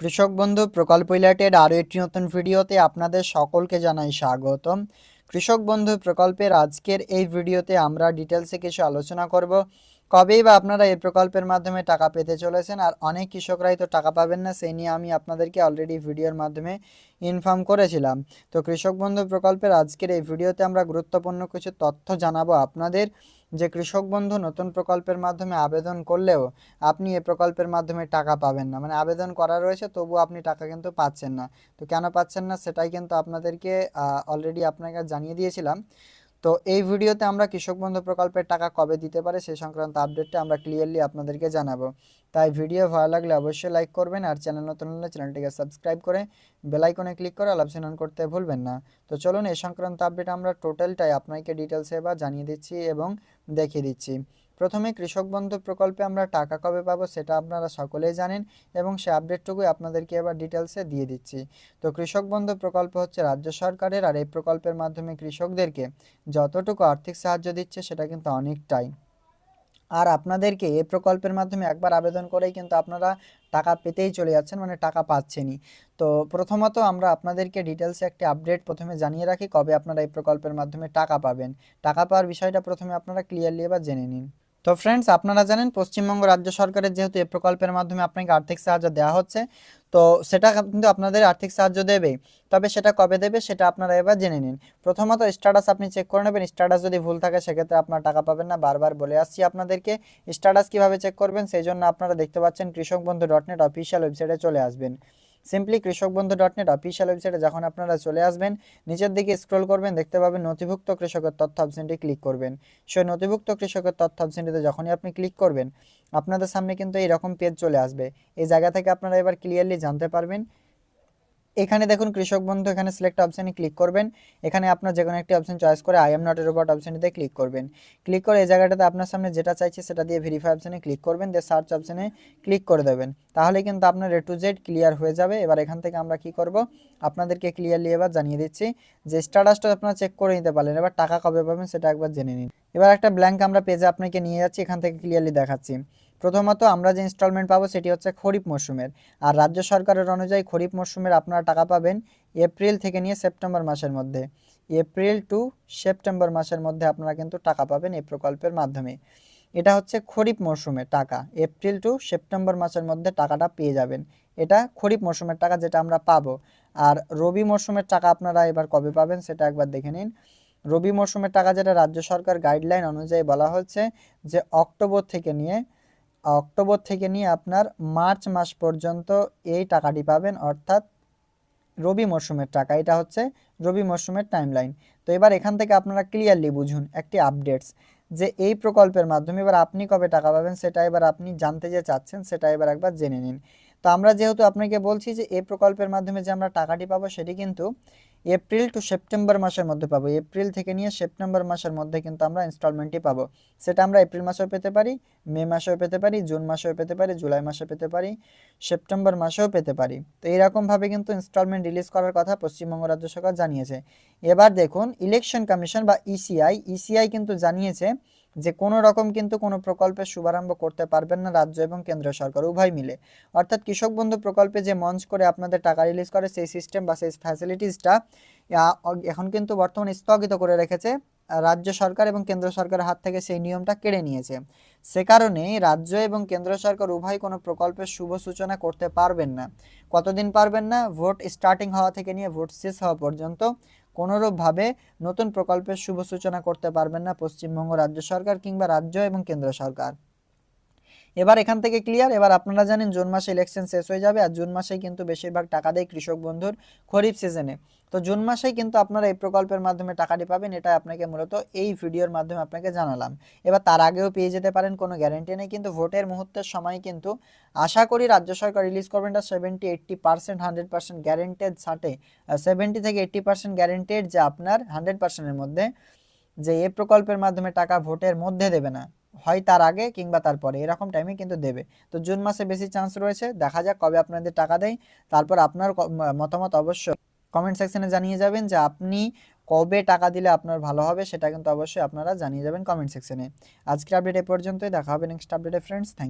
কৃষক বন্ধু, প্রকল্প রিলেটেড আরও একটি নতুন ভিডিওতে আপনাদের সকলকে জানাই স্বাগতম। কৃষক বন্ধু, প্রকল্পের আজকের এই ভিডিওতে আমরা ডিটেলসে কিছু আলোচনা করব। কবেই বা আপনারা এই প্রকল্পের মাধ্যমে টাকা পেতে চলেছেন আর অনেক কৃষকরাই তো টাকা পাবেন না, সেই নিয়ে আমি আপনাদেরকে অলরেডি ভিডিওর মাধ্যমে ইনফর্ম করেছিলাম। তো কৃষক বন্ধু প্রকল্পের আজকের এই ভিডিওতে আমরা গুরুত্বপূর্ণ কিছু তথ্য জানাব আপনাদের, যে কৃষক বন্ধু নতুন প্রকল্পের মাধ্যমে আবেদন করলেও আপনি এই প্রকল্পের মাধ্যমে টাকা পাবেন না। মানে আবেদন করা রয়েছে তবু আপনি টাকা কিন্তু পাচ্ছেন না। তো কেন পাচ্ছেন না, সেটাই কিন্তু আপনাদেরকে অলরেডি আপনাকে জানিয়ে দিয়েছিলাম। তো এই ভিডিওতে আমরা কৃষক বন্ধু প্রকল্পের টাকা কবে দিতে পারে সেই সংক্রান্ত আপডেটটা আমরা ক্লিয়ারলি আপনাদেরকে জানাব। তাই ভিডিও ভালো লাগলে অবশ্যই লাইক করবেন আর চ্যানেল নতুন হলে চ্যানেলটিকে সাবস্ক্রাইব করে বেল আইকনে ক্লিক করে অপশন অন করতে ভুলবেন না। তো চলুন এই সংক্রান্ত আপডেট আমরা টোটালটাই আপনাকে ডিটেলসে বা জানিয়ে দিচ্ছি এবং দেখিয়ে দিচ্ছি। প্রথমে কৃষক বন্ধু প্রকল্পে আমরা টাকা কবে পাবো সেটা আপনারা সকলেই জানেন এবং সে আপডেটটুকুই আপনাদেরকে এবার ডিটেলসে দিয়ে দিচ্ছি। তো কৃষক বন্ধু প্রকল্প হচ্ছে রাজ্য সরকারের আর এই প্রকল্পের মাধ্যমে কৃষকদেরকে যতটুকু আর্থিক সাহায্য দিচ্ছে সেটা কিন্তু অনেকটাই। আর আপনাদেরকে এই প্রকল্পের মাধ্যমে একবার আবেদন করেই কিন্তু আপনারা টাকা পেতেই চলে যাচ্ছেন মানে টাকা পাচ্ছেনই। তো প্রথমত আমরা আপনাদেরকে ডিটেলসে একটি আপডেট প্রথমে জানিয়ে রাখি কবে আপনারা এই প্রকল্পের মাধ্যমে টাকা পাবেন। টাকা পাওয়ার বিষয়টা প্রথমে আপনারা ক্লিয়ারলি এবার জেনে নিন। তো ফ্রেন্ডস আপনারা জানেন পশ্চিমবঙ্গ রাজ্য সরকারের যেহেতু এই প্রকল্পের মাধ্যমে আপনাকে আর্থিক সাহায্য দেওয়া হচ্ছে, তো সেটা কিন্তু আপনাদের আর্থিক সাহায্য দেবে তবে সেটা কবে দেবে সেটা আপনারা এবার জেনে নিন। প্রথমত স্ট্যাটাস আপনি চেক করে নেবেন। স্ট্যাটাস যদি ভুল থাকে সেক্ষেত্রে আপনার টাকা পাবেন না। বারবার বলে আসছি আপনাদেরকে স্ট্যাটাস কীভাবে চেক করবেন? সেই জন্য আপনারা দেখতে পাচ্ছেন কৃষক বন্ধু ডট নেট অফিসিয়াল ওয়েবসাইটে চলে আসবেন। সিম্পলি কৃষক বন্ধু ডট নেট অফিসিয়াল ওয়েবসাইটে যখন আপনারা চলে আসবেন, নিচের দিকে স্ক্রল করবেন, দেখতে পাবেন নথিভুক্ত কৃষকের তথ্য অপশনটি ক্লিক করবেন। সেই নথিভুক্ত কৃষকের তথ্য অপশনটিতে যখনই আপনি ক্লিক করবেন, আপনাদের সামনে কিন্তু এইরকম পেজ চলে আসবে। এই জায়গা থেকে আপনারা এবার ক্লিয়ারলি জানতে পারবেন এখানে দেখুন কৃষক বন্ধু, এখানে সিলেক্ট অপশানে ক্লিক করবেন। এখানে আপনার যে কোনো একটি অপশন চয়েস করে I am not a robot অপশানটিতে click করবেন। ক্লিক করে এই জায়গাটাতে আপনার সামনে যেটা চাইছে সেটা দিয়ে ভেরিফাই অপশানে ক্লিক করবেন, দিয়ে সার্চ অপশানে ক্লিক করে দেবেন। তাহলে কিন্তু আপনার এ টু জেড ক্লিয়ার হয়ে যাবে। এবার এখান থেকে আমরা কি করব? আপনাদেরকে ক্লিয়ারলি এবার জানিয়ে দিচ্ছি যে স্ট্যাটাসটা আপনারা চেক করে নিতে পারলেন। এবার টাকা কবে পাবেন সেটা একবার জেনে নিন। এবার একটা ব্ল্যাঙ্ক আমরা পেজে আপনাকে নিয়ে যাচ্ছি, এখান থেকে ক্লিয়ারলি দেখাচ্ছি। প্রথমত আমরা যে ইনস্টলমেন্ট পাবো সেটি হচ্ছে খরিফ মরশুমের আর রাজ্য সরকারের অনুযায়ী খরিফ মরশুমের আপনারা টাকা পাবেন এপ্রিল থেকে নিয়ে সেপ্টেম্বর মাসের মধ্যে। এপ্রিল টু সেপ্টেম্বর মাসের মধ্যে আপনারা কিন্তু টাকা পাবেন এই প্রকল্পের মাধ্যমে। এটা হচ্ছে খরিফ মরশুমের টাকা। এপ্রিল টু সেপ্টেম্বর মাসের মধ্যে টাকাটা পেয়ে যাবেন। এটা খরিফ মরশুমের টাকা যেটা আমরা পাবো। আর রবি মরশুমের টাকা আপনারা এবার কবে পাবেন সেটা একবার দেখে নিন। রবি মরশুমের টাকা যেটা রাজ্য সরকার গাইডলাইন অনুযায়ী বলা হচ্ছে যে অক্টোবর থেকে নিয়ে অক্টোবর থেকে নিয়ে আপনার মার্চ মাস পর্যন্ত এই টাকাটি পাবেন, অর্থাৎ রবি মরশুমের টাকা। এটা হচ্ছে রবি মরশুমের টাইমলাইন তো এবার এখান থেকে আপনারা ক্লিয়ারলি বুঝুন একটি আপডেটস যে এই প্রকল্পের মাধ্যমে এবার আপনি কবে টাকা পাবেন, সেটা এবার আপনি জানতে যে চাচ্ছেন, সেটা এবার একবার জেনে নিন। তো আমরা যেহেতু আপনাকে বলছি যে এই প্রকল্পের মাধ্যমে যে আমরা টাকাটি পাবো, সেটি কিন্তু এপ্রিল টু সেপ্টেম্বর মাসের মধ্যে পাবো। এপ্রিল থেকে নিয়ে সেপ্টেম্বর মাসের মধ্যে কিন্তু আমরা ইনস্টলমেন্টটি পাবো। সেটা আমরা এপ্রিল মাসেও পেতে পারি, মে মাসেও পেতে পারি, জুন মাসেও পেতে পারি, জুলাই মাসে পেতে পারি, সেপ্টেম্বর মাসেও পেতে পারি। তো এইরকমভাবে কিন্তু ইনস্টলমেন্ট রিলিজ করার কথা পশ্চিমবঙ্গ রাজ্য সরকার জানিয়েছে। এবার দেখুন ইলেকশন কমিশন বা ইসিআই ইসিআই কিন্তু জানিয়েছে যে কোনো রকম কিন্তু কোনো প্রকল্পের শুভারম্ভ করতে পারবেন না রাজ্য এবং কেন্দ্র সরকার, উভয় মিলে। অর্থাৎ কৃষক বন্ধু প্রকল্পে যে মঞ্চ করে আপনাদের টাকা রিলিজ করে, সেই সিস্টেম বা সেই ফ্যাসিলিটিসটা এখন কিন্তু বর্তমানে স্থগিত করে রেখেছে রাজ্য সরকার এবং কেন্দ্র সরকারের হাত থেকে সেই নিয়মটা কেড়ে নিয়েছে। সে কারণে রাজ্য এবং কেন্দ্র সরকার উভয় কোনো প্রকল্পের শুভ সূচনা করতে পারবেন না। কতদিন পারবেন না? ভোট স্টার্টিং হওয়া থেকে নিয়ে ভোট শেষ হওয়া পর্যন্ত কোনোরূপভাবে নতুন প্রকল্পের শুভ সূচনা করতে পারবেন না পশ্চিমবঙ্গ রাজ্য সরকার কিংবা রাজ্য এবং কেন্দ্র সরকার। এবার এখান থেকে ক্লিয়ার এবার আপনারা জানেন জুন মাসে ইলেকশন শেষ হয়ে যাবে আর জুন মাসেই কিন্তু বেশিরভাগ টাকা দেয় কৃষক বন্ধুর খরিফ সিজনে তো জুন মাসেই কিন্তু আপনারা এই প্রকল্পের মাধ্যমে টাকাটি পাবেন এটা আপনাকে মূলত এই ভিডিওর মাধ্যমে আপনাকে জানালাম। এবার তার আগেও পেয়ে যেতে পারেন, কোনো গ্যারেন্টি নেই, কিন্তু ভোটের মুহূর্তের সময় কিন্তু আশা করি রাজ্য সরকার রিলিজ করবেন, এটা seventy eighty percent hundred percent guaranteed ষাটে seventy থেকে এইট্টি পার্সেন্ট গ্যারেন্টেড যে আপনার হান্ড্রেড পার্সেন্টের মধ্যে যে এই প্রকল্পের মাধ্যমে টাকা ভোটের মধ্যে দেবে না। হয় তার আগে কিংবা তারপরে, এরকম টাইমে কিন্তু দেবে। তো জুন মাসে বেশি চান্স রয়েছে, দেখা যাক কবে আপনাদের টাকা দেয়। তারপর আপনার মতামত অবশ্যই কমেন্ট সেকশনে জানিয়ে যাবেন যে আপনি কবে টাকা দিলে আপনার ভালো হবে, সেটা কিন্তু অবশ্যই আপনারা জানিয়ে যাবেন কমেন্ট সেকশনে আজকের আপডেট এ পর্যন্তই, দেখা হবে নেক্সট আপডেটে ফ্রেন্ডস থ্যাংক